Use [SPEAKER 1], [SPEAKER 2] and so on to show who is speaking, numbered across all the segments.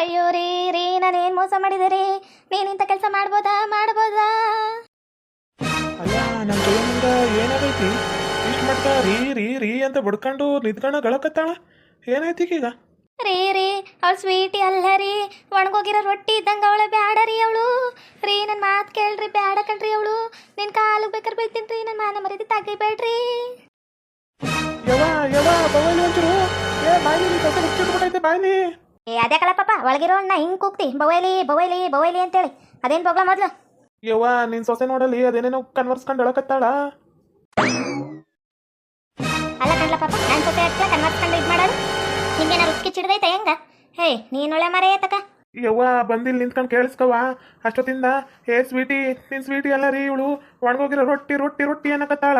[SPEAKER 1] ಅಯ್ಯೋ ರೀ ರೀ ನಾನೇನು ಮೋಸ ಮಾಡಿದೆ ರೀ ನೀನಿಂಥ ಕೆಲಸ ಮಾಡ್ಬೋದಾ? ಮಾಡ್ಬೋದಾ?
[SPEAKER 2] ಅಲ್ಲ ನಮ್ಮ ಜಯಮ್ಮಂಗ ಏನಾಗೈತಿ? ಇಷ್ಟು ಮಾಡ್ತಾ ರೀ ರೀ ರೀ ಅಂತ ಬಡ್ಕೊಂಡು ನಿಂತ್ಕೊಂಡು ಗಳಕತ್ತಾಳ? ಏನಾಯ್ತೀಗ ಈಗ?
[SPEAKER 1] ರೀ ರೀ ಅವಳು ಸ್ವೀಟಿ ಅಲ್ಲ ರೀ. ಒಣಗೋಗಿರೋ ರೊಟ್ಟಿ ಇದ್ದಂಗೆ ಅವಳ ಬ್ಯಾಡ ರೀ ಅವಳು. ರೀ ನನ್ನ ಮಾತು ಕೇಳ್ರಿ ಬ್ಯಾಡ ಕಣ್ರಿ ಅವಳು. ನಿನ್ನ ಕಾಲಿಗೆ ಬೇಕಾದ್ರೆ ಬೈತೀನಿ ರೀ ನನ್ನ ಮಾನ ಮರ್ಯಾದೆ ತೆಗಿಬೇಡ್ರಿ
[SPEAKER 2] ಯವ ಯವ ಬವಲಿ ಒಂಚೂರು. ಏ ಕಸ ಮುಚ್ಚಿಟ್ಬಿಟ್ಟೈತೆ ಬಾಯ್ಲಿ.
[SPEAKER 1] ಏ ಅದೇ ಕಲ ಪಾಪ ಒಳಗಿರೋ ನಾ ಹಿಂಗೆ ಕೂಗ್ತಿ ಬವೈಲಿ ಬವೈಲಿ ಬವೈಲಿ ಅಂತೇಳಿ. ಅದೇನು ಬಗ್ಲ ಮೊದಲು?
[SPEAKER 2] ಯವ್ವ ನಿನ್ ಸೊಸೆ ನೋಡಲಿ ಅದೇನೇನೋ ಕನ್ವರ್ಸ್ಕೊಂಡು ಹೇಳಕತ್ತಾಳ
[SPEAKER 1] ಅಲ್ಲ ಕಣ್ಲ ಪಾಪ ನನ್ನ ಜೊತೆ ಹತ್ರ ಕನ್ವರ್ಸ್ಕೊಂಡು ಇದು ಮಾಡೋದು? ನಿಂಗೇನ ರುಚಿ ಚಿಡ್ದೈತೆ ಹೆಂಗ? ಹೇ ನೀನೊಳ್ಳೆ ಮರೆ ತಕ.
[SPEAKER 2] ಯವ್ವ ಬಂದಿಲ್ ನಿಂತ್ಕೊಂಡು ಕೇಳಿಸ್ಕವ ಅಷ್ಟೊತ್ತಿಂದ ಹೇ ಸ್ವೀಟಿ ನಿನ್ ಸ್ವೀಟಿ ಅಲ್ಲ ರೀ ಇವಳು? ಒಣಗೋಗಿರೋ ರೊಟ್ಟಿ ರೊಟ್ಟಿ ರೊಟ್ಟಿ ಅನ್ನಕತ್ತಾಳ.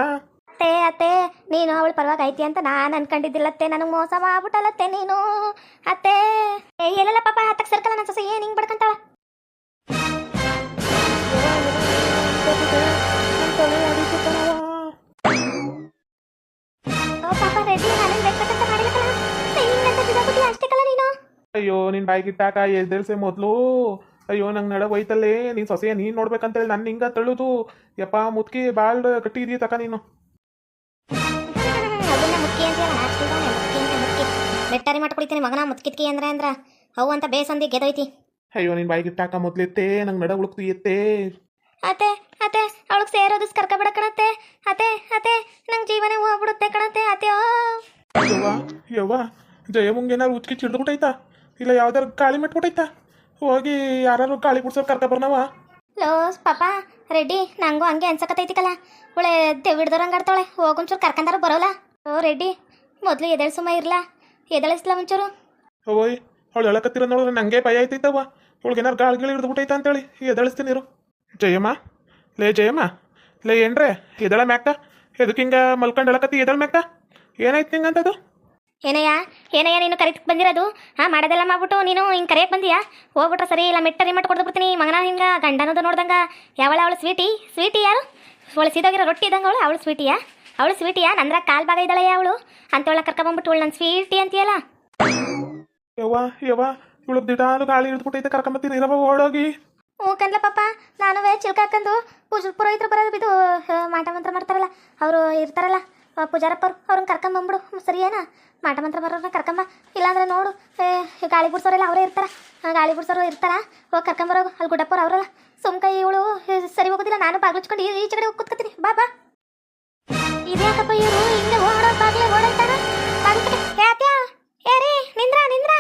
[SPEAKER 1] ಅತ್ತೆ ಅತ್ತೆ, ನೀನು ಅವಳು ಪರವಾಗಿ ಐತಿ ಅಂತ ನಾನು ಅನ್ಕೊಂಡಿದ್ದಿಲ್ಲತ್ತೆ. ನನಗೆ ಮೋಸ ಮಾಡ್ಬಿಟ್ಟಲ್ಲತ್ತೆ ನೀನು. ಅತ್ತೆ ಎಲ್ಲೆಲ್ಲ ಪಾಪ ಹತ್ತಕ್ಕೆ ಸರ್ಕಲ್ಲ ನನ್ನ ಸೊಸೆ ಏನು ಹಿಂಗೆ ಬಡ್ಕಂತಾಳ? ನಾನು ನೀನು?
[SPEAKER 2] ಅಯ್ಯೋ, ನಿನ್ ಬಾಯ್ಗಿಟ್ಟಾಕ ಎದ್ದೇಳ್ಸೆ ಮೊದ್ಲು. ಅಯ್ಯೋ, ನಂಗೆ ನಡಗ ಹೋಯ್ತಲ್ಲೇ ನೀನ್ ಸೊಸೆಯ ನೀನ್ ನೋಡ್ಬೇಕಂತೇಳಿ ನನ್ನ ಹಿಂಗ ತಳ್ಳುದು. ಯಪ್ಪ, ಮುತ್ಕಿ ಬಾಳ್ ಕಟ್ಟಿ ತಕ ನೀನು.
[SPEAKER 1] ಬೆಟ್ಟರಿ ಮಾಡ್ಕೊಳಿತೀನಿ ಮಗನ ಮುತ್ಕಿತ್ಕಿ ಅಂದ್ರೆ ಅಂದ್ರ. ಅವು ಅಂತ ಬೇಸಂದಿ ಗೆದೋಯ್ತಿ.
[SPEAKER 2] ಅಯ್ಯೋ ನಿನ್ ಬಾಯಿಗಿಟ್ಟಾಕ ಮೊದ್ಲೆತ್ತೆ ನಂಗೆ ನಡ ಉಳುಕ್ತು ಎತ್ತೆ.
[SPEAKER 1] ಅತೆ ಅತ್ತೆ ಅವಳಗ್ ಸೇರೋದು ಕರ್ಕ ಬಿಡ ಕಣತ್ತೆ. ಅತೆ ಅತ್ತೆ ನಂಗೆ ಜೀವನ ಹೋಗ್ಬಿಡುತ್ತೆ ಕಣತ್ತೆ ಅತ್ತೆಯೋ
[SPEAKER 2] ಯವ್ವ ಯವ್ವ ಜಯಮಂಗ್ ಏನಾರು ಉಚ್ಕಿ ಚಿಡ್ದ್ಬಿಟ್ಟೈತಾ ಇಲ್ಲ ಯಾವ್ದಾರು ಗಾಳಿ ಮೆಟ್ಬಿಟ್ಟೈತಾ ಹೋಗಿ ಯಾರು ಗಾಳಿ ಬಿಡ್ಸೋರು ಕರ್ಕ ಬರ್ನವ
[SPEAKER 1] ಲೋ ಪಾಪ ರೆಡ್ಡಿ ನಂಗೂ ಹಂಗೆ ಅನ್ಸಕತೈತಿ ಕಲ ಒಳ್ಳೆ ತೆವಿಡ್ದವ್ರಂಗೆ ಆಡ್ತಾಳೆ ಹೋಗೊಂಚೂರು ಕರ್ಕಂದಾರ ಬರೋಲ್ಲ. ಓ ರೆಡ್ಡಿ ಮೊದಲು ಎದಳ ಸುಮ್ಮ ಇರ್ಲಾ. ಎದಳಿಸ್ಲ ಒಂಚೂರು.
[SPEAKER 2] ಓಯ್ ಅವಳು ಹೇಳಕತ್ತಿರ ನೋಡಿದ್ರೆ ನಂಗೆ ಭಯ ಆಯ್ತೈತವ್ವ. ಅವಳಿಗೆ ಏನಾರು ಗಾಳಿ ಗಿಳಿ ಹಿಡ್ದ್ಬಿಟ್ಟೈತ ಅಂತೇಳಿ. ಎದಳಿಸ್ತೀನಿ ಇರು. ಜಯಮ್ಮ ಲೇ ಜಯಮ್ಮ ಲೇ ಏನ್ರೆ ಎದಳ ಮ್ಯಾಕ? ಎದಕ್ಕೆ ಹಿಂಗ ಮಲ್ಕೊಂಡು ಹೇಳಕತ್ತಿ ಎದಳ ಮ್ಯಾಕ? ಏನಾಯ್ತು ನಿಂಗಂತದು
[SPEAKER 1] ಏನಯ್ಯ ಏನಯ್ಯ ನೀನು ಕರೆಕ್ಟ್ ಬಂದಿರೋದು? ಹಾಂ ಮಾಡೋದೆಲ್ಲ ಮಾಡ್ಬಿಟ್ಟು ನೀನು ಹಿಂಗೆ ಕರೆಯಕ್ಕೆ ಬಂದಿಯಾ? ಹೋಗ್ಬಿಟ್ರೆ ಸರಿ ಇಲ್ಲ ಮೆಟ್ಟರಿ ಮಾಡಿ ಕೊಡ್ದು ಬಿಡ್ತೀನಿ. ಮಗನ ಹಿಂಗೆ ಗಂಡನದು ನೋಡ್ದಂಗೆ. ಯಾವಳ ಅವಳು ಸ್ವೀಟಿ ಸ್ವೀಟಿ ಯಾರು? ಅವಳು ಸೀದೋಗಿರೋ ರೊಟ್ಟಿ ಇದ್ದಂಗೆ ಅವಳು ಅವಳು ಸ್ವೀಟಿಯಾ ಅವಳು ಸ್ವೀಟಿಯಾ? ನಂದ್ರ ಕಾಲ್ ಭಾಗ ಇದ್ದಾಳಯ್ಯ ಅವಳು? ಅಂತವಳ ಕರ್ಕೊಂಬಂದ್ಬಿಟ್ಟು ಅವಳು ನನ್ನ ಸ್ವೀಟಿ ಅಂತೀಯಲ್ಲ?
[SPEAKER 2] ಯವ್ವ ಯವ್ವ ಇವಳು ದಿಟಾಲು ಗಾಳಿ ಹಿಡ್ದ್ಬಿಟ್ಟೈತೆ ಕರ್ಕೊಂಬತ್ತೀನಿ ಇರವ ಓಡೋಗಿ.
[SPEAKER 1] ಹ್ಞೂ ಕನ್ಲ ಪಾಪ ನಾನು ಚಿಲ್ಕ ಹಾಕೊಂಡು ಪೂಜ ಪುರೋಹಿತರು ಬರೋದು ಬಿದ್ದು ಮಾಟ ಮಂತ್ರ ಮಾಡ್ತಾರಲ್ಲ ಅವರು ಇರ್ತಾರಲ್ಲ ಪೂಜಾರಪ್ಪರು ಅವ್ರನ್ನ ಕರ್ಕೊಂಬಂದ್ಬಿಡು ಸರಿ ಏನಾ ಮಾಟ ಮಂತ್ರ ಬರೋರನ್ನ ಕರ್ಕೊಂಬ ಇಲ್ಲಾಂದ್ರೆ ನೋಡು ಈ ಗಾಳಿ ಬಿಡ್ಸೋರೆಲ್ಲ ಅವರೇ ಇರ್ತಾರ? ಗಾಳಿ ಬಿಡ್ಸೋರು ಇರ್ತಾರ? ಹೋಗಿ ಕರ್ಕೊಂಬರೋಗು ಅಲ್ಲಿ ಗುಡ್ಡಪ್ಪರು ಅವರಲ್ಲ ಸುಮ್ಕ ಇವಳು ಸರಿ ಹೋಗೋದಿಲ್ಲ ನಾನು ಬಾಗ್ಲಿಚ್ಕೊಂಡು ಈ ಈಚೆ ಕಡೆ ಹೋಗಿ ಕೂತ್ಕೊತೀನಿ ಬಾ ಬಾ. ಇದ್ಯಾಕಪ್ಪ ಇವರು. ಹಿಂಗೆ ಓಡೋ ಬಾಗ್ಲೆ ಓಡಾಡ್ತಾರ ಯಾತ್ಯಾ ಏ ರೀ ನಿಂದ್ರ ನಿಂದ್ರ.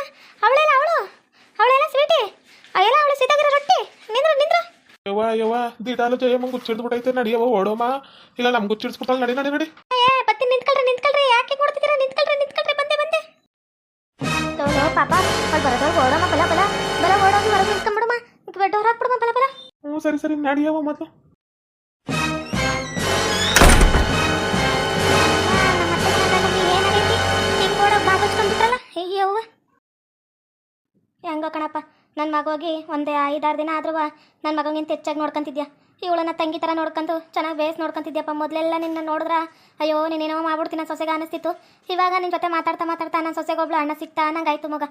[SPEAKER 1] ಅವಳೆಲ್ಲ ಅವಳು? ಅವಳೆಲ್ಲ ಸ್ವೀಟಿ? ಅವೆಲ್ಲ ಅವಳು ಸೀತಾಗಿರೋ ರೊಟ್ಟಿ. ನಿಂದ್ರ ನಿಂದ್ರ.
[SPEAKER 2] ಯವ್ವ ಯವ್ವ ಜಯಮ್ಮ ಜಯಮ್ಮಂಗ್ ಗುಚ್ಚಿಡ್ದ್ಬಿಟ್ಟೈತೆ ನಡಿಯವ ಓಡೋಮ. ಇಲ್ಲ ನಮ್ಗೆ ಗುಚ್ಚಿಡ್ಸ್ಬಿಟ್ಟಲ್ಲ ನಡಿ ನಡಿ ನಡಿ.
[SPEAKER 1] ಏ ಬತ್ತಿ ನಿಂತ್ಕೊಳ್ರಿ ನಿಂತ್ಕೊಳ್ರಿ. ಯಾಕೆ ಕೊಡ್ತಿದ್ದೀರಾ ನಿಂತ್ಕೊಳ್ರಿ ನಿಂತ್ಕೊಳ್ರಿ. ಬಂದೆ ಬಂದೆ. ಲೋ ಪಾಪ. ಅವ್ಳು ಬರೋದಾಗ ಓಡೋಮ ಬಲ ಬಲ. ಬಲ ಓಡೋಗಿ ಹೊರಗೆ ನಿಂತ್ಕೊಂಡ್ಬಿಡಮ್ಮ ಡೋರ್ ಹಾಕ್ಬಿಡಮ್ಮ ಬಲ ಬಲ.
[SPEAKER 2] ಹ್ಞೂ ಸರಿ ಸರಿ. ನಡಿಯವ ಮೊದಲು.
[SPEAKER 1] ಅಯ್ಯವ್ವ ಹೆಂಗೋ ಕಣಪ್ಪ. ನನ್ನ ಮಗೋಗಿ ಒಂದೇ ಐದಾರು ದಿನ ಆದ್ರೂ ನನ್ನ ಮಗಂಗಿಂತ ಹೆಚ್ಚಾಗಿ ನೋಡ್ಕೊಂತಿದ್ಯಾ? ಇವಳನ್ನ ತಂಗಿ ಥರ ನೋಡ್ಕೊಂತು ಚೆನ್ನಾಗಿ ಬೇಸ್ ನೋಡ್ಕೊಂತಿದ್ಯಪ್ಪ. ಮೊದಲೆಲ್ಲ ನಿನ್ನ ನೋಡಿದ್ರ, ಅಯ್ಯೋ, ನೀನೇನೋ ಮಾಡ್ಬಿಡ್ತೀನಿ ನನ್ನ ಸೊಸೆಗೆ ಅನಿಸ್ತಿತ್ತು ಇವಾಗ ನಿನ್ನ ಜೊತೆ ಮಾತಾಡ್ತಾ ಮಾತಾಡ್ತಾ ನನ್ನ ಸೊಸೆಗೊಬ್ಳು ಅಣ್ಣ ಸಿಗ್ತಾ ಅನ್ನಂಗಾಯ್ತು ಮಗ.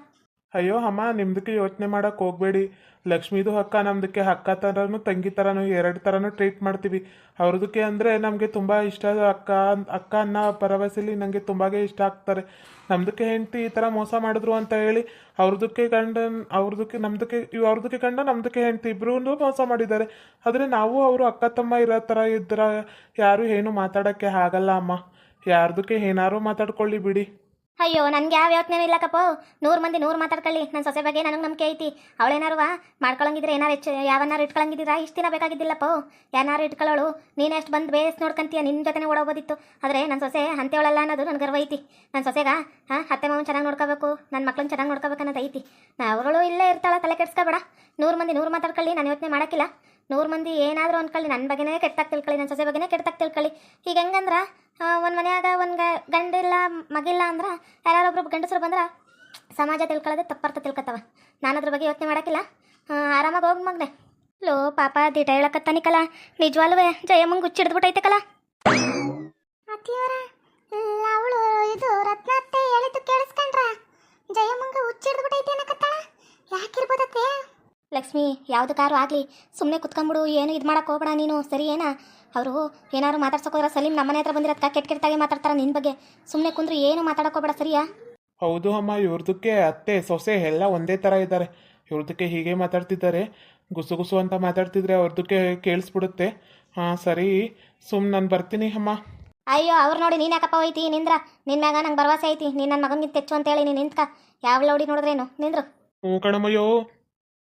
[SPEAKER 2] ಅಯ್ಯೋ ಅಮ್ಮ, ನಿಮ್ದಕ್ಕೆ ಯೋಚನೆ ಮಾಡೋಕೆ ಹೋಗ್ಬೇಡಿ. ಲಕ್ಷ್ಮೀದು ಹಕ್ಕ, ನಮ್ದಕ್ಕೆ ಅಕ್ಕ ಥರನೂ ತಂಗಿ ಥರನೂ ಎರಡು ಥರನೂ ಟ್ರೀಟ್ ಮಾಡ್ತೀವಿ. ಅವ್ರದಕ್ಕೆ ಅಂದರೆ ನಮಗೆ ತುಂಬ ಇಷ್ಟ ಅಕ್ಕ ಅಕ್ಕ ಅನ್ನೋ ಭರವಸೆಲಿ ನನಗೆ ತುಂಬಾಗೆ ಇಷ್ಟ ಆಗ್ತಾರೆ. ನಮ್ದಕ್ಕೆ ಹೆಂಡತಿ ಈ ಥರ ಮೋಸ ಮಾಡಿದ್ರು ಅಂತ ಹೇಳಿ, ಅವ್ರದಕ್ಕೆ ಗಂಡ ಅವ್ರದಕ್ಕೆ ನಮ್ದಕ್ಕೆ, ಇವ್ ಅವ್ರದಕ್ಕೆ ಗಂಡ, ನಮ್ದಕ್ಕೆ ಹೆಂಡತಿ ಇಬ್ಬರೂ ಮೋಸ ಮಾಡಿದ್ದಾರೆ. ಆದರೆ ನಾವು ಅವರು ಅಕ್ಕ, ತಮ್ಮ ಇರೋ ಥರ ಇದ್ರ ಯಾರು ಏನು ಮಾತಾಡೋಕ್ಕೆ ಆಗಲ್ಲ ಅಮ್ಮ. ಯಾರ್ದಕ್ಕೆ ಏನಾರು ಮಾತಾಡ್ಕೊಳ್ಳಿ ಬಿಡಿ.
[SPEAKER 1] ಅಯ್ಯೋ, ನನಗೆ ಯಾವ ಯೋಚನೆ ಇಲ್ಲಕ್ಕಪ್ಪ ನೂರು ಮಂದಿ ನೂರು ಮಾತಾಡ್ಕೊಳ್ಳಿ. ನನ್ನ ಸೊಸೆ ಬಗ್ಗೆ ನನಗೆ ನಂಬಿಕೆ ಐತಿ. ಅವಳೇನಾರು ಮಾಡ್ಕೊಳಂಗಿದ್ರೆ ಏನಾರು ಹೆಚ್ಚು ಯಾವನ್ನಾರು ಇಟ್ಕೊಳಂಗಿದ್ದೀರಾ? ಇಷ್ಟು ದಿನ ಬೇಕಾಗಿದ್ದಿಲ್ಲಪ್ಪ. ಯಾರು ಇಟ್ಕೊಳ್ಳೋಳು. ನೀನು ಎಷ್ಟು ಬಂದು ಬೇಸ್ ನೋಡ್ಕೊಂತೀಯ? ನಿನ್ನ ಜೊತೆನೇ ಓಡೋಗೋದಿತ್ತು ಆದರೆ ನನ್ನ ಸೊಸೆ ಅಂತೆವಳಲ್ಲ ಅನ್ನೋದು ನನ್ನ ಗರ್ವ ಐತಿ. ನನ್ನ ಸೊಸೆಗ, ಹಾಂ, ಅತ್ತೆ ಮಾವನ್ ಚೆನ್ನಾಗಿ ನೋಡ್ಕೋಬೇಕು. ನನ್ನ ಮಕ್ಳನ್ನ ಚೆನ್ನಾಗಿ ನೋಡ್ಕೋಬೇಕು ಐತಿ. ಅವಳು ಇಲ್ಲೇ ಇರ್ತಾಳ, ತಲೆ ಕೆಡ್ಸ್ಕೊಬೇಡ. ನೂರು ಮಂದಿ ನೂರು ಮಾತಾಡ್ಕೊಳ್ಳಿ. ನಾನು ಯೋಚನೆ ಮಾಡೋಕ್ಕಿಲ್ಲ. ನೂರು ಮಂದಿ ಏನಾದರೂ ಅನ್ಕೊಳ್ಳಿ ನನ್ನ ಬಗ್ಗೆನೇ ಕೆಟ್ಟಾಗಿ ತಿಳ್ಕೊಳ್ಳಿ ನನ್ನ ಸೊಸೆ ಬಗ್ಗೆನೇ ಕೆಟ್ಟಾಗಿ ತಿಳ್ಕೊಳ್ಳಿ. ಈಗ ಹೆಂಗಂದ್ರೆ ಒಂದು ಮನೆಯಾಗ ಒಂದು ಗಂಡಿಲ್ಲ, ಮಗಿಲ್ಲ ಅಂದ್ರೆ ಯಾರೊಬ್ರು ಗಂಡಸರು ಬಂದ್ರೆ, ಸಮಾಜ ತಿಳ್ಕೊಳ್ಳೋದು ತಪ್ಪರ್ಥ ತಿಳ್ಕೊತಾವ ನಾನು ಅದ್ರ ಬಗ್ಗೆ ಯೋಚನೆ ಮಾಡೋಕ್ಕಿಲ್ಲ ಆರಾಮಾಗಿ ಹೋಗಿ ಮಗ್ನೆ. ಲೋ, ಪಾಪ, ದಿಟ ಹೇಳಕತ್ತಾನಿಕಲ್ಲ ನಿಜವಾಲ್ವೇ ಹುಚ್ಚಿಡ್ದ್ಬಿಟ್ಟೈತೆ ಕಲ. ಅತ್ತಿಯವರ ಅವಳು ಇದು ಹುಚ್ಚಿಡ್ದ್ಬಿಟ್ಟೈತೆ ಯಾಕಿರ್ಬೋದತ್ತೆ? ಲಕ್ಷ್ಮಿ ಯಾವುದು ಕಾರು ಆಗಲಿ ಸುಮ್ಮನೆ ಕುತ್ಕೊಂಬಿಡು ಏನು ಇದು ಮಾಡಕ್ಕೆ ಹೋಗ್ಬೇಡ ನೀನು ಸರಿ ಏನಾ? ಅವರು ಏನಾದ್ರು ಮಾತಾಡ್ಸೋಕೋದ್ರೆ ಸಲೀಮ್ ನಮ್ಮನೆ ಹತ್ರ ಬಂದಿರೋದಕ್ಕೆ ಕೆಟ್ಟ ಕೆಟ್ಟಾಗಿ ಮಾತಾಡ್ತಾರೆ ನಿನ್ನ ಬಗ್ಗೆ. ಸುಮ್ಮನೆ ಕುಂದ್ರು ಏನು ಮಾತಾಡಕ್ಕೆ ಹೋಗ್ಬೇಡ ಸರಿಯಾ?
[SPEAKER 2] ಹೌದು ಅಮ್ಮ ಇವ್ರದಕ್ಕೆ ಅತ್ತೆ ಸೊಸೆ ಎಲ್ಲ ಒಂದೇ ಥರ ಇದ್ದಾರೆ ಇವ್ರದಕ್ಕೆ ಹೀಗೆ ಮಾತಾಡ್ತಿದ್ದಾರೆ. ಗುಸು ಗುಸು ಅಂತ ಮಾತಾಡ್ತಿದ್ರೆ ಅವ್ರದಕ್ಕೆ ಕೇಳಿಸ್ಬಿಡುತ್ತೆ. ಹಾಂ ಸರಿ ಸುಮ್ಮನೆ ನಾನು ಬರ್ತೀನಿ ಅಮ್ಮ.
[SPEAKER 1] ಅಯ್ಯೋ ಅವ್ರು ನೋಡಿ ನೀನು ಯಾಕಪ್ಪ ಹೋಯ್ತಿ? ನಿಂದ್ರ? ನಿನ್ನ ಮ್ಯಾಗ ನಂಗೆ ಭರವಸೆ ಐತಿ. ನೀನು ನನ್ನ ಮಗನಿಗೆ ತೆಚ್ಚು ಅಂತೇಳಿ ನೀನು ನಿಂತ್ಕ. ಯಾವ ಲೌಡಿ ನೋಡಿದ್ರೇನು? ನಿಂದ್ರು.
[SPEAKER 2] ಹ್ಞೂ ಕಣಮ್ಮಯ್ಯೋ.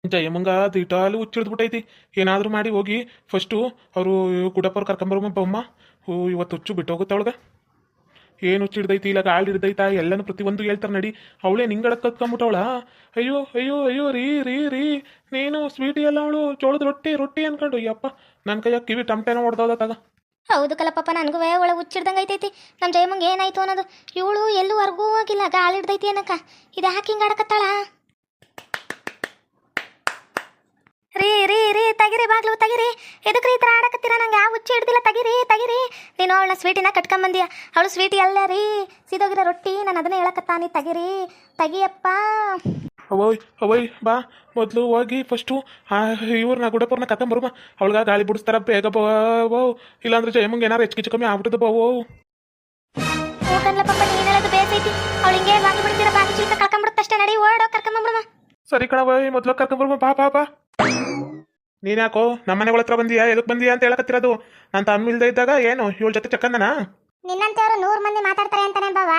[SPEAKER 2] ಜಯಮ್ಮಂಗ ದಿಟಾಲು ಹುಚ್ಚಿಡ್ದ್ಬಿಟ್ಟೈತಿ ಏನಾದರೂ ಮಾಡಿ ಹೋಗಿ ಫಸ್ಟು ಅವರು ಕುಡಪ್ಪವ್ರು ಕರ್ಕೊಂಬರಮ್ಮ ಬಮ್ಮ, ಹೂ, ಇವತ್ತು ಹುಚ್ಚು ಬಿಟ್ಟೋಗುತ್ತೆ ಅವಳಗೆ. ಏನು ಹುಚ್ಚಿಡ್ದೈತಿ, ಇಲ್ಲ ಗಾಳಿ ಹಿಡ್ದೈತಾ, ಎಲ್ಲನೂ ಪ್ರತಿಯೊಂದು ಹೇಳ್ತಾರೆ ನಡಿ. ಅವಳೇ ನಿಂಗಡಕ್ಕೆ ಕತ್ಕೊಂಬಿಟ್ಟವಳ ಅಯ್ಯೋ ಅಯ್ಯೋ ಅಯ್ಯೋ, ರೀ ರೀ ರೀ. ನೀನು ಸ್ವೀಟಿ ಎಲ್ಲ ಅವಳು ಜೋಳದ ರೊಟ್ಟಿ ರೊಟ್ಟಿ ಅನ್ಕೊಂಡು ಅಯ್ಯಪ್ಪ ನನ್ನ ಕೈಯಾಗ ಕಿವಿ ಟಮಟೆನ ಹೊಡೆದೋದ ತಗ.
[SPEAKER 1] ಹೌದು ಕಲಪಪ್ಪ ನನಗೂ ಒಳ ಹುಚ್ಚಿಡ್ದಂಗೆ ಐತೈತಿ. ನಮ್ಮ ಜಯಮ್ಮಂಗೆ ಏನಾಯ್ತು ಅನ್ನೋದು? ಇವಳು ಎಲ್ಲೂವರೆಗೂ ಹೋಗಿಲ್ಲ ಗಾಳಿ ಹಿಡ್ದೈತಿ ಅನ್ನಕ್ಕ ಇದು ಹಾಕಿ ಹಿಂಗೆ ಆಡಕತ್ತಾಳ ರೀ ರೀ ರೀ ಬಾಗ್ಲು ತಗಿರಿ. ಎದಕ್ರಿ ಈ ಥರ ಆಡಕತ್ತೀರ? ನಂಗೆ ಯಾವ ಹುಚ್ಚಿ ಹಿಡ್ದಿಲ್ಲ. ತಗಿರಿ ತಗಿರಿ. ನೀನು ಅವಳ ಸ್ವೀಟಿನ ಕಟ್ಕೊಂಬಂದಿಯ. ಅವಳು ಸ್ವೀಟಿ ಅಲ್ಲ ರೀ. ಸೀದೋಗಿರೋ ರೊಟ್ಟಿ. ನಾನು ಅದನ್ನ ಹೇಳಕತ್ತಾನಿ ತಗಿರಿ. ತಗಿಯಪ್ಪ.
[SPEAKER 2] ಅವಯ್ ಅವಯ್ ಬಾ. ಮೊದಲು ಹೋಗಿ ಫಸ್ಟು ಇವ್ರನ್ನ ಗುಡಪ್ಪವ್ರನ್ನ ಕತ್ತಂಬರು ಅವಳಿಗೆ ಗಾಳಿ ಬಿಡಿಸ್ತಾರ ಬೇಗ ಬೋ ಇಲ್ಲಾಂದ್ರೆ ಜಯಮ್ಮಂಗೆ ಏನಾರು ಹೆಚ್ಚು ಕಮ್ಮಿ ಆಗ್ಬಿಟ್ಟದ ಬೋ
[SPEAKER 1] ಓ ಪಾಪ ನೀನು ಹೇಳೋದು ಬೇಸೈತಿ. ಅವಳು ಹಿಂಗೆ ಬಾಗಿ ಬಿಡ್ತೀರ ಬಾಗಿ ಚಿಲ್ಕ ಕಳ್ಕೊಂಬಿಡುತ್ತಷ್ಟೇ ನಡಿ ಓಡೋ ಕರ್ಕೊಂಬಂಬಿಡಮ್ಮ
[SPEAKER 2] ಸರಿ ಕಣವ ಮೊದ್ಲು ಕರ್ಕೊಂಬರ್ಮ ಬಾ ಬಾ ಬಾ. ನೀನ್ ಯಾಕೋ ನಮ್ಮ ಮನೆಗಳ ಹತ್ರ ಬಂದಿಯಾ? ಎದಕ್ ಬಂದಿಯಾ ಅಂತ ಹೇಳಕತ್ತಿರೋದು? ನಾನು ತಮ್ಮ ಇಲ್ದೇ ಇದ್ದಾಗ ಏನು? ಇವಳ ಜೊತೆ ಚಕ್ಕಂದನಾ
[SPEAKER 1] ನಿನ್ನಂತೆಯವರು ನೂರು ಮಂದಿ ಮಾತಾಡ್ತಾರೆ ಅಂತಾನೆ ಬಾವ.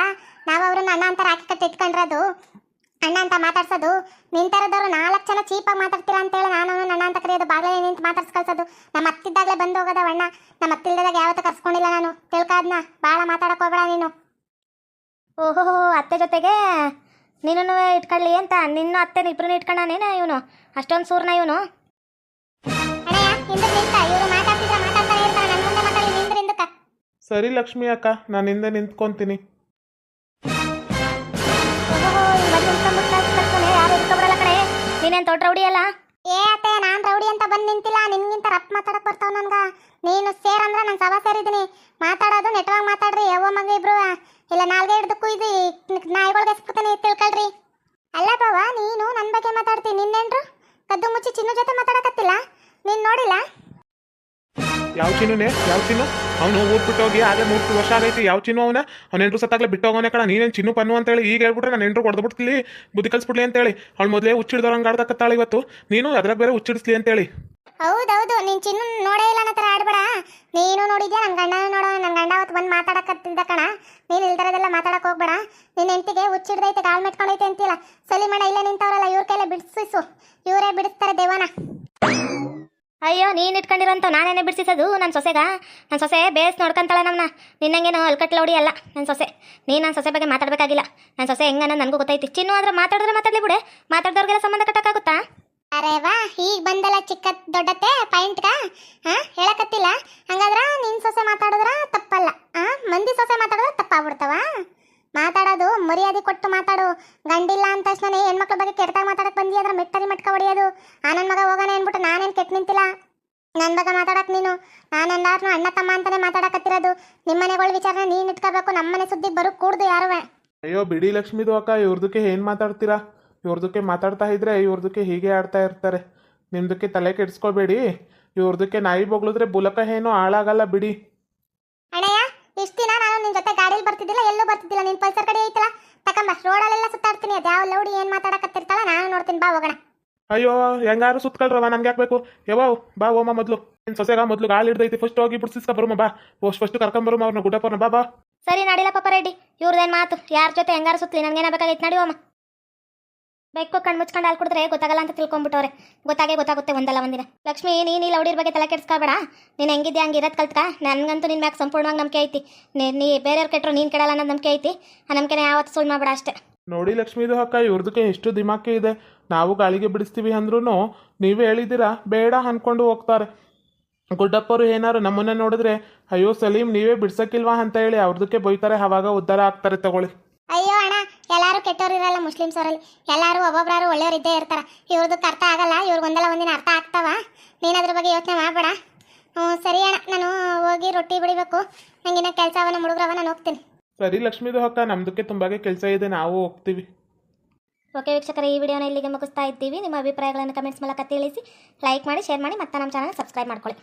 [SPEAKER 1] ನಾವು ಅವ್ರನ್ನ ಅಣ್ಣ ಅಂತ ರಾಕಿ ಕಟ್ಟಿ ಇಟ್ಕೊಂಡ್ರದು. ಅಣ್ಣ ಅಂತ ಮಾತಾಡ್ಸೋದು. ನಿಂತರದವ್ರು ನಾಲ್ಕು ಜನ ಚೀಪಾಗಿ ಮಾತಾಡ್ತೀರಾ ಅಂತೇಳಿ ನಾನು ಅವ್ನನ್ನ ಅಣ್ಣ ಅಂತ ಕರೆಯೋದು. ಬಾಗ್ಲೇ ನಿಂತು ಮಾತಾಡ್ಸ್ ಕಳ್ಸೋದು ನಮ್ಮ ಅತ್ತಿದ್ದಾಗ್ಲೇ ಬಂದು ಹೋಗೋದ ಅಣ್ಣ ನಮ್ಮ ಅತ್ತಿಲ್ದಾಗ ಯಾವತ್ತೂ ಕರ್ಸ್ಕೊಂಡಿಲ್ಲ ನಾನು. ತಿಳ್ಕಾದ್ನ? ಭಾಳ ಮಾತಾಡಕ್ ಹೋಗ್ಬೇಡ ನೀನು. ಓಹೋ ಅತ್ತೆ ಜೊತೆಗೆ ನೀನು ಇಟ್ಕೊಳ್ಳಿ ಅಂತ. ನಿನ್ನ ಅತ್ತೆನ ಇಬ್ಬರನ್ನ ಇಟ್ಕೊಂಡಾನೇನ ಇವನು? ಅಷ್ಟೊಂದು ಸೂರ್ನ ಇವನು?
[SPEAKER 2] ಸರಿ ಲಕ್ಷ್ಮಿ ಅಕ್ಕ ನಾನು ಹಿಂದೆ ನಿಂತ್ಕೊಂತೀನಿ.
[SPEAKER 1] ನೀನೇನ್ ದೊಡ್ಡ ರೌಡಿ ಅಲ್ಲ? ಏ ಅತ್ತೆ ನಾನ್ ರೌಡಿ ಅಂತ ಬಂದ್ ನಿಂತಿಲ್ಲ. ನಿನ್ಗಿಂತ ರಪ್ ಮಾತಾಡಕ್ ಬರ್ತಾವ ನನ್ಗ. ನೀನು ಸೇರ್ ಅಂದ್ರ ನಾನು ಸವಾ ಸೇರಿದೀನಿ ಮಾತಾಡೋದು ನೆಟ್ವಾಗ ಮಾತಾಡ್ರಿ ಯಾವ ಮಗ ಇಬ್ರು. ಇಲ್ಲ ನಾಲ್ಗೆ ಹಿಡ್ದು ಕುಯ್ದು ನಾಯಿಗಳ್ಗೆ ಎಸ್ಬಿಡ್ತಾನೆ ತಿಳ್ಕೊಳ್ರಿ. ಅಲ್ಲ ಬಾವ ನೀನು ನನ್ನ ಬಗ್ಗೆ ಮಾತಾಡ್ತೀನಿ ನಿನ್ನೇನ್ರು? ಕದ್ದು ಮುಚ್ಚಿ ಚಿನ್ನು ಜೊತೆ ಮಾತಾಡಕತ್ತಿಲ್ಲ? ನೀನ್ ನೋಡಿಲ್ಲ?
[SPEAKER 2] ಯಾವ ಚಿನ್ನೇ ಯಾವ ಚಿನ್ನು? ಅವನು ಊರ್ ಬಿಟ್ಟು ಹೋಗಿ ಅದೇ ಮೂರು ವರ್ಷ ಆಗೈತಿ, ಯಾವ ಚಿನ್ನು ಅವನ? ಅವ್ನ ಎಂಟ್ರು ಸತ್ತಾಗ್ಲೇ ಬಿಟ್ಟು ಹೋಗೋನೆ ಕಣ, ನೀನೇನು ಚಿನ್ನು ಪನ್ನು ಅಂತೇಳಿ ಈಗ ಹೇಳ್ಬಿಟ್ರೆ ನಾನು ಎಂಟ್ರು ಹೊಡೆದು ಬಿಡ್ತಿಲಿ ಬುದ್ಧಿ ಕಲ್ಸ್ಬಿಡ್ಲಿ ಅಂತೇಳಿ. ಅವ್ಳು ಮೊದಲೇ ಹುಚ್ಚಿಡ್ದವ್ರಂಗೆ ಆಡ್ದಕ್ಕತ್ತಾಳೆ ಇವತ್ತು. ನೀನು ಅದ್ರಾಗ ಬೇರೆ ಹುಚ್ಚಿಡಿಸ್ಲಿ ಅಂತೇಳಿ.
[SPEAKER 1] ಹೌದೌದು, ನೀನ್ ಚಿನ್ನು ನೋಡೇ ಇಲ್ಲ ಅನ್ನೋ ಥರ ಆಡ್ಬೇಡ. ನೀನು ನೋಡಿದ್ಯಾ? ನನ್ನ ಗಂಡ ನೋಡೋ ನನ್ನ ಗಂಡ ಅವತ್ತು ಬಂದು ಮಾತಾಡಕತ್ತಿದ್ದ ಕಣ. ನೀನು ಇಲ್ದರದೆಲ್ಲ ಮಾತಾಡಕ್ ಹೋಗ್ಬೇಡ. ನಿನ್ನ ಹೆಂಡತಿಗೆ ಹುಚ್ಚಿಡ್ದೈತೆ ಕಾಲ್ ಮೆಟ್ಕೊಂಡೈತೆ ಅಂತಿಲ್ಲ ಸಲಿಮಣ್ಣ ಇಲ್ಲೇ ನಿಂತವ್ರಲ್ಲ, ಇವ್ರ ಕೈಲೇ ಬಿಡಿಸಿಸು ಇವರೇ ಬಿಡಿಸ್ತಾರೆ ದೇವನ. ಅಯ್ಯೋ, ನೀನು ಇಟ್ಕೊಂಡಿರೋಂಥ ನಾನೇನೇ ಬಿಡಿಸಿಸೋದು? ನನ್ನ ಸೊಸೆಗ? ನನ್ನ ಸೊಸೆ ಬೇಸ್ ನೋಡ್ಕೊಂತಾಳೆ ನಮ್ಮನ್ನ ನಿನ್ನಂಗೇನು ಅಲ್ಕಟ್ಲೋಡಿ ಅಲ್ಲ. ನನ್ನ ಸೊಸೆ. ನೀನು ನನ್ನ ಸೊಸೆ ಬಗ್ಗೆ ಮಾತಾಡಬೇಕಾಗಿಲ್ಲ. ನನ್ನ ಸೊಸೆ ಹೆಂಗನ ನನಗೂ ಗೊತ್ತೈತಿ. ಚಿನ್ನು ಆದ್ರೆ ಮಾತಾಡಿದ್ರೆ ಮಾತಾಡ್ಲಿ ಬಿಡೆ. ಮಾತಾಡ್ದವ್ರಿಗೆಲ್ಲ ಸಂಬಂಧ ಕಟ್ಟಕ್ಕಾಗುತ್ತಾ? ಅರೆ ವಾ ಈಗ ಬಂದಲ್ಲ ಚಿಕ್ಕ ದೊಡ್ಡತ್ತೆ, ಪಾಯಿಂಟ್ಗ? ಹಾ ಹೇಳಕತ್ತಿಲ್ಲ. ಹಂಗಾದ್ರ ನಿನ್ನ ಸೊಸೆ ಮಾತಾಡಿದ್ರ ತಪ್ಪಲ್ಲ. ಆ, ಮಂದಿ ಸೊಸೆ ಮಾತಾಡಿದ್ರೆ ತಪ್ಪಾಗ್ಬಿಡ್ತಾವ. ಮಾತಾಡೋದು ಮರ್ಯಾದೆ ಕೊಟ್ಟು ಮಾತಾಡು. ಗಂಡಿಲ್ಲ ಅಂತ ತಕ್ಷಣ ಹೆಣ್ಮಕ್ಳ ಬಗ್ಗೆ ಕೆಟ್ಟದಾಗ ಮಾತಾಡಕ್ ಬಂದಿ ಅದ್ರ ಮೆಟ್ಟರಿ ಮಟ್ಕ ಹೊಡೆಯೋದು. ಆ ನನ್ನ ಮಗ ಹೋಗೋಣ ಅನ್ಬಿಟ್ಟು ನಾನೇನ್ ಕೆಟ್ಟ ನಿಂತಿಲ್ಲ. ನನ್ನ ಬಗ್ಗೆ ಮಾತಾಡಕ್ ನೀನು. ನಾನು ಎಲ್ಲಾರನು ಅಣ್ಣ ತಮ್ಮ ಅಂತಾನೆ ಮಾತಾಡಕತ್ತಿರೋದು. ನಿಮ್ಮ ಮನೆಗಳ ವಿಚಾರನ ನೀನ್ ಇಟ್ಕೋಬೇಕು. ನಮ್ಮನೆ ಸುದ್ದಿ ಬರೋ ಕೂಡ್ದು ಯಾರುವೆ?
[SPEAKER 2] ಅಯ್ಯೋ ಬಿಡಿ ಲಕ್ಷ್ಮಿದು ಅಕ್ಕ. ಇವ್ರದಕ್ಕೆ ಏನು ಮಾತಾಡ್ತೀರಾ? ಇವ್ರದಕ್ಕೆ ಮಾತಾಡ್ತಾ ಇದ್ರೆ ಇವ್ರದಕ್ಕೆ ಹೀಗೆ ಆಡ್ತಾ ಇರ್ತಾರೆ. ನಿಮ್ದಕ್ಕೆ ತಲೆ ಕೆಡಿಸ್ಕೋಬೇಡಿ. ಇವ್ರದಕ್ಕೆ ನಾಯಿ ಬೊಗಳಿದ್ರೆ ಬುಲಕ ಏನೋ ಹಾಳಾಗಲ್ಲ ಬಿಡಿ.
[SPEAKER 1] ಅಣ್ಣಯ್ಯ ನಾನು ಗಾಡಿಯಲ್ಲಿ ಬರ್ತಿದ್ದಿಲ್ಲ ಎಲ್ಲೂ ಬರ್ತಿದ್ದಿಲ್ಲ. ನಿನ್ ಪಲ್ಸರ್ ಕಡೆ ಐತಲ್ಲ? ತಕಂಬ ರೋಡಲ್ಲೆಲ್ಲ ಸುತ್ತಾಡ್ತೀನಿ. ಅದ್ಯಾವ ಲೌಡಿ ಏನ್ ಮಾತಾಡಕತ್ತಿರ್ತಾಳ ನಾನು ನೋಡ್ತೀನಿ ಬಾ ಹೋಗೋಣ.
[SPEAKER 2] ಅಯ್ಯೋ ಹೆಂಗಾರು ಸುತ್ಕೊಳ್ರವ ನನ್ಗೆ ಯಾಕೆ ಬೇಕು? ಬಾ ಓಮ ಮೊದ್ಲು. ನಿನ್ ಸೊಸೆಗ ಮೊದ್ಲು ಗಾಳಿ ಹಿಡ್ದೈತಿ ಫಸ್ಟ್ ಹೋಗಿ ಬಿಡ್ಸಿಸ್ ಬರುಮ ಬಾ. ಫಸ್ಟ್ ಫಸ್ಟ್ ಕರ್ಕೊಂಬರುಮ ಅವ್ರನ್ನ ಗುಡ್ಡಪ್ಪನ ಬಾ ಬಾ.
[SPEAKER 1] ಸರಿ ನಡಿಲ್ಲ ಪಾಪ ರೆಡ್ಡಿ ಇವ್ರದೇನ್ ಮಾತು? ಯಾರ ಜೊತೆ ಹೆಂಗಾರು ಸುತ್ತಲಿ ನನ್ಗೇನ ಬೇಕಾಗೈತೆ ನಡಿ ಹೋಮ. ಬೆಕ್ಕು ಕಣ್ಣು ಮುಚ್ಕೊಂಡು ಅಲ್ಲಿ ಕುಡಿದ್ರೆ ಗೊತ್ತಾಗಲ್ಲ ಅಂತ ತಿಳ್ಕೊಂಬಿಟ್ಟವ್ರೆ. ಗೊತ್ತಾಗೇ ಗೊತ್ತಾಗುತ್ತೆ ಒಂದಲ್ಲ ಒಂದಿನ. ಲಕ್ಷ್ಮಿ, ನೀನು ಇಲ್ಲಿ ಲೌಡಿರ್ ಬಗ್ಗೆ ತಲೆ ಕೆಡ್ಸ್ಕೊಬೇಡ. ನೀನು ಹೆಂಗಿದ್ಯಾ ಹಂಗೆ ಇರೋದು ಕಲ್ತ್ಕ? ನನಗಂತೂ ನಿನ್ನ ಮ್ಯಾಗ ಸಂಪೂರ್ಣವಾಗಿ ನಂಬಿಕೆ ಐತಿ. ನೀ- ಬೇರೆಯವ್ರು ಕೆಟ್ಟರು ನೀನು ಕೆಡಲ್ಲ ಅನ್ನೋದು ನಂಬಿಕೆ ಐತಿ. ಆ ನಂಬಿಕೆನ ಯಾವತ್ತು ಸುಳ್ಳು ಮಾಡಬೇಡ ಅಷ್ಟೇ.
[SPEAKER 2] ನೋಡಿ ಲಕ್ಷ್ಮೀದು ಅಕ್ಕ, ಇವ್ರದಕ್ಕೆ ಎಷ್ಟು ದಿಮಾಕೆ ಇದೆ. ನಾವು ಗಾಳಿಗೆ ಬಿಡಿಸ್ತೀವಿ ಅಂದ್ರೂ ನೀವೇ ಹೇಳಿದ್ದೀರಾ? ಬೇಡ ಅನ್ಕೊಂಡು ಹೋಗ್ತಾರೆ. ಗುಡ್ಡಪ್ಪರು ಏನಾರು ನಮ್ಮನ್ನ ನೋಡಿದ್ರೆ, ಅಯ್ಯೋ ಸಲೀಂ, ನೀವೇ ಬಿಡ್ಸಕ್ಕಿಲ್ವಾ? ಅಂತ ಹೇಳಿ ಅವ್ರದಕ್ಕೆ ಬೈತಾರೆ. ಅವಾಗ ಉದ್ಧಾರ ಆಗ್ತಾರೆ ತಗೊಳ್ಳಿ.
[SPEAKER 1] ಎಲ್ಲರೂ ಕೆಟ್ಟವರು ಇರಲ್ಲ ಮುಸ್ಲಿಮ್ಸ್ ಅವರಲ್ಲಿ. ಎಲ್ಲರೂ ಒಬ್ಬೊಬ್ರಾರು ಒಳ್ಳೆಯವ್ರು ಇದ್ದೇ ಇರ್ತಾರೆ. ಇವ್ರದಕ್ಕೆ ಅರ್ಥ ಆಗಲ್ಲ ಇವ್ರಿಗೆ ಒಂದಲ್ಲ ಒಂದಿನ ಅರ್ಥ ಆಗ್ತಾವ. ನೀನು ಅದ್ರ ಬಗ್ಗೆ ಯೋಚನೆ ಮಾಡಬೇಡ. ಹ್ಞೂ ಸರಿ ಅಣ್ಣ ನಾನು ಹೋಗಿ ರೊಟ್ಟಿ ಬಿಡಿಬೇಕು. ಕೆಲಸ ಅವನ ಮುಡುಗ್ರವ ನಾನು ಹೋಗ್ತೀನಿ.
[SPEAKER 2] ಸರಿ ಲಕ್ಷ್ಮೀದು ಅಕ್ಕ ನಮ್ದಕ್ಕೆ ತುಂಬಾಗೆ ಕೆಲಸ ಇದೆ ನಾವು ಹೋಗ್ತೀವಿ.
[SPEAKER 1] ಓಕೆ ವೀಕ್ಷಕರೇ ಈ ವಿಡಿಯೋನ ಇಲ್ಲಿಗೆ ಮುಗಿಸ್ತಾ ಇದ್ದೀವಿ. ನಿಮ್ಮ ಅಭಿಪ್ರಾಯಗಳನ್ನು ಕಮೆಂಟ್ಸ್ ಮೂಲಕ ತಿಳಿಸಿ ಲೈಕ್ ಮಾಡಿ ಶೇರ್ ಮಾಡಿ ಮತ್ತೆ ನಮ್ಮ ಚಾನಲ್ ಸಬ್ಸ್ಕ್ರೈಬ್ ಮಾಡ್ಕೊಳ್ಳಿ.